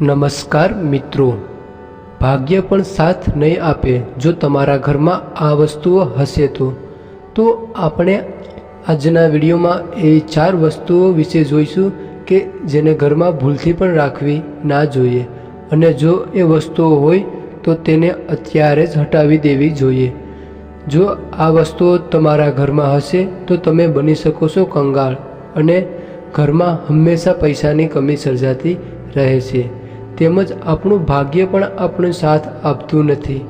નમસ્કાર મિત્રો. ભાગ્ય પણ સાથ નહીં આપે જો તમારા ઘરમાં આ વસ્તુઓ હશે તો. તો આપણે આજના વિડીયોમાં એ ચાર વસ્તુઓ વિશે જોઈશું કે જેને ઘરમાં ભૂલથી પણ રાખવી ના જોઈએ. અને જો એ વસ્તુઓ હોય તો તેને અત્યારે જ હટાવી દેવી જોઈએ. જો આ વસ્તુઓ તમારા ઘરમાં હશે તો તમે બની શકો છો કંગાળ અને ઘરમાં હંમેશા પૈસાની કમી સર્જાતી રહે છે. તેમજ આપણું ભાગ્ય પણ આપણો સાથ આપતું નથી.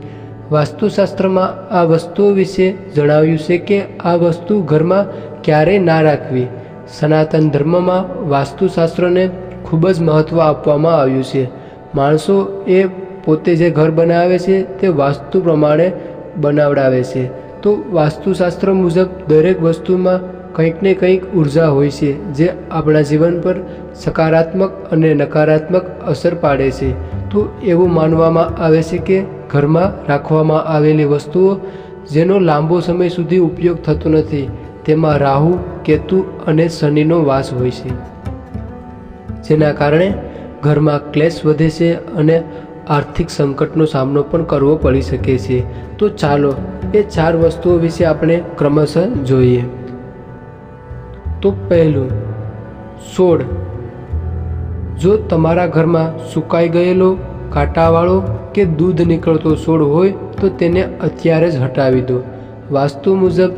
વાસ્તુશાસ્ત્રમાં આ વસ્તુઓ વિશે જણાવ્યું છે કે આ વસ્તુ ઘરમાં ક્યારેય ના રાખવી. સનાતન ધર્મમાં વાસ્તુશાસ્ત્રને ખૂબ જ મહત્ત્વ આપવામાં આવ્યું છે. માણસો એ પોતે જે ઘર બનાવે છે તે વાસ્તુ પ્રમાણે બનાવડાવે છે. તો વાસ્તુશાસ્ત્ર મુજબ દરેક વસ્તુમાં કંઈક ને કંઈક ઊર્જા હોય છે, જે આપણા જીવન પર સકારાત્મક અને નકારાત્મક અસર પાડે છે. તો એવું માનવામાં આવે છે કે ઘરમાં રાખવામાં આવેલી વસ્તુઓ જેનો લાંબો સમય સુધી ઉપયોગ થતો નથી, તેમાં રાહુ, કેતુ અને શનિનો વાસ હોય છે. જેના કારણે ઘરમાં ક્લેશ વધે છે અને આર્થિક સંકટનો સામનો પણ કરવો પડી શકે છે. તો ચાલો, એ ચાર વસ્તુઓ વિશે આપણે ક્રમશઃ જોઈએ. તો પહેલું. છોડ જો તમારા ઘરમાં સુકાઈ ગયેલો કાંટાવાળો કે દૂધ નીકળતો છોડ હોય, તો તેને અત્યારે જ હટાવી દો. વાસ્તુ મુજબ,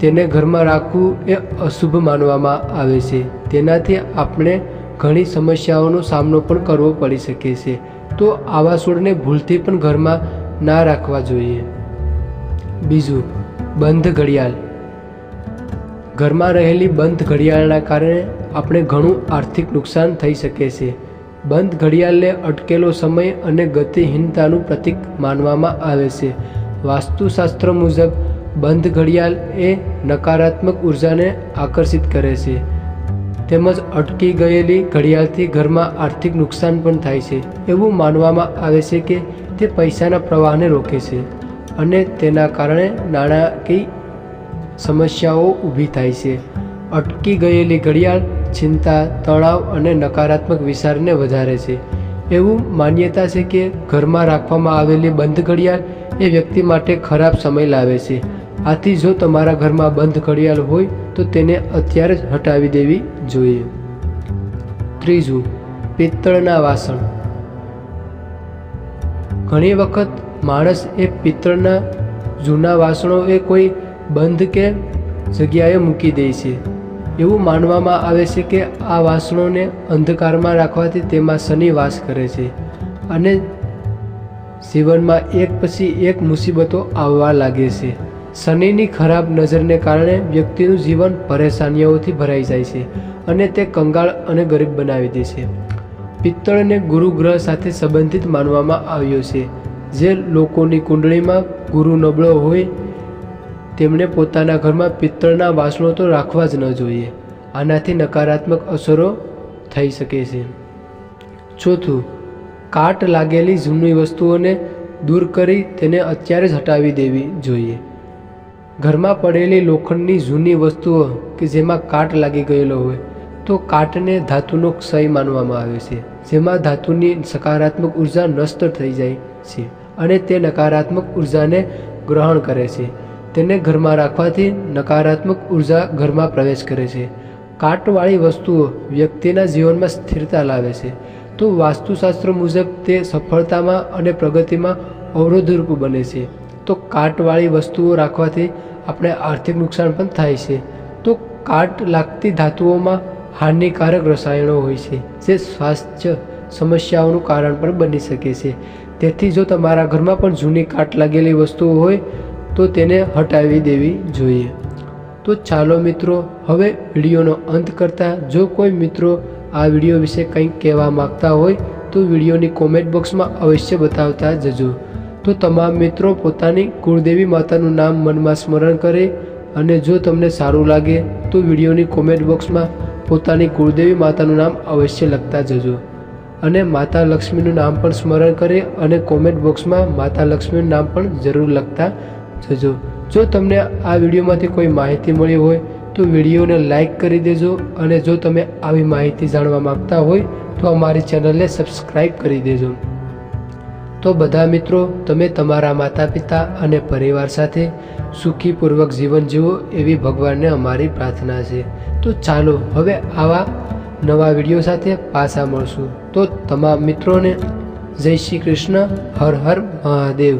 તેને ઘરમાં રાખવું એ અશુભ માનવામાં આવે છે. તેનાથી આપણે ઘણી સમસ્યાઓનો સામનો પણ કરવો પડી શકે છે. તો આવા છોડને ભૂલથી પણ ઘરમાં ના રાખવા જોઈએ. બીજું, બંધ ઘડિયાળ. ઘરમાં રહેલી બંધ ઘડિયાળના કારણે આપણે ઘણું આર્થિક નુકસાન થઈ શકે છે. બંધ ઘડિયાળને અટકેલો સમય અને ગતિહીનતાનું પ્રતીક માનવામાં આવે છે. વાસ્તુશાસ્ત્ર મુજબ, બંધ ઘડિયાળ એ નકારાત્મક ઉર્જાને આકર્ષિત કરે છે. તેમજ અટકી ગયેલી ઘડિયાળથી ઘરમાં આર્થિક નુકસાન પણ થાય છે. એવું માનવામાં આવે છે કે તે પૈસાના પ્રવાહને રોકે છે અને તેના કારણે નાણાકીય સમસ્યાઓ ઊભી થાય છે. અટકી ગયેલી ઘડિયાળ, ચિંતા, તણાવ અને નકારાત્મક વિચારને વધારે છે. એવું માન્યતા છે કે ઘરમાં રાખવામાં આવેલી બંધ ઘડિયાળ એ વ્યક્તિ માટે ખરાબ સમય લાવે છે. આથી જો તમારા ઘરમાં બંધ ઘડિયાળ હોય, તો તેને અત્યારે જ હટાવી દેવી જોઈએ. ત્રીજું, પિત્તળના વાસણ. ઘણી વખત માણસ એ પિત્તળના જૂના વાસણો એ કોઈ બંધ કે જગ્યાએ મૂકી દે છે. એવું માનવામાં આવે છે કે આ વાસણોને અંધકારમાં રાખવાથી તેમાં શનિ વાસ કરે છે અને જીવનમાં એક પછી એક મુસીબતો આવવા લાગે છે. શનિની ખરાબ નજરને કારણે વ્યક્તિનું જીવન પરેશાનીઓથી ભરાઈ જાય છે અને તે કંગાળ અને ગરીબ બનાવી દે છે. પિત્તળને ગુરુ ગ્રહ સાથે સંબંધિત માનવામાં આવ્યો છે. જે લોકોની કુંડળીમાં ગુરુ નબળો હોય તેમણે પોતાના ઘરમાં પિત્તળના વાસણો તો રાખવા જ ન જોઈએ. આનાથી નકારાત્મક અસરો થઈ શકે છે. ચોથું, કાટ લાગેલી જૂની વસ્તુઓને દૂર કરી તેને અત્યારે જ હટાવી દેવી જોઈએ. ઘરમાં પડેલી લોખંડની જૂની વસ્તુઓ કે જેમાં કાટ લાગી ગયેલો હોય, તો કાટને ધાતુનો ક્ષય માનવામાં આવે છે, જેમાં ધાતુની સકારાત્મક ઊર્જા નષ્ટ થઈ જાય છે અને તે નકારાત્મક ઉર્જાને ગ્રહણ કરે છે. તેને ઘરમાં રાખવાથી નકારાત્મક ઊર્જા ઘરમાં પ્રવેશ કરે છે. કાટવાળી વસ્તુઓ વ્યક્તિના જીવનમાં સ્થિરતા લાવે છે. તો વાસ્તુશાસ્ત્ર મુજબ તે સફળતામાં અને પ્રગતિમાં અવરોધરૂપ બને છે. તો કાટવાળી વસ્તુઓ રાખવાથી આપણે આર્થિક નુકસાન પણ થાય છે. તો કાટ લાગતી ધાતુઓમાં હાનિકારક રસાયણો હોય છે, જે સ્વાસ્થ્ય સમસ્યાઓનું કારણ પણ બની શકે છે. તેથી જો તમારા ઘરમાં પણ જૂની કાટ લાગેલી વસ્તુઓ હોય તો તેને હટાવી દેવી જોઈએ. તો ચાલો મિત્રો, હવે વિડીયોનો અંત કરતાં જો કોઈ મિત્રો આ વીડિયો વિશે કંઈક કહેવા માગતા હોય, તો વિડીયોની કોમેન્ટ બોક્સમાં અવશ્ય બતાવતા જજો. તો તમામ મિત્રો પોતાની કુળદેવી માતાનું નામ મનમાં સ્મરણ કરે અને જો તમને સારું લાગે, તો વિડીયોની કોમેન્ટ બોક્સમાં પોતાની કુળદેવી માતાનું નામ અવશ્ય લખતા જજો. અને માતા લક્ષ્મીનું નામ પણ સ્મરણ કરે અને કોમેન્ટ બોક્સમાં માતા લક્ષ્મીનું નામ પણ જરૂર લખતા જજો જો તમને આ વિડીયોમાંથી કોઈ માહિતી મળી હોય, તો વિડીયોને લાઈક કરી દેજો અને જો તમે આવી માહિતી જાણવા માગતા હોય, તો અમારી ચેનલને સબસ્ક્રાઈબ કરી દેજો. તો બધા મિત્રો, તમે તમારા માતા પિતા અને પરિવાર સાથે સુખીપૂર્વક જીવન જીવો એવી ભગવાનને અમારી પ્રાર્થના છે. તો ચાલો હવે આવા નવા વીડિયો સાથે પાછા મળશું. તો તમામ મિત્રોને જય શ્રી કૃષ્ણ, હર હર મહાદેવ.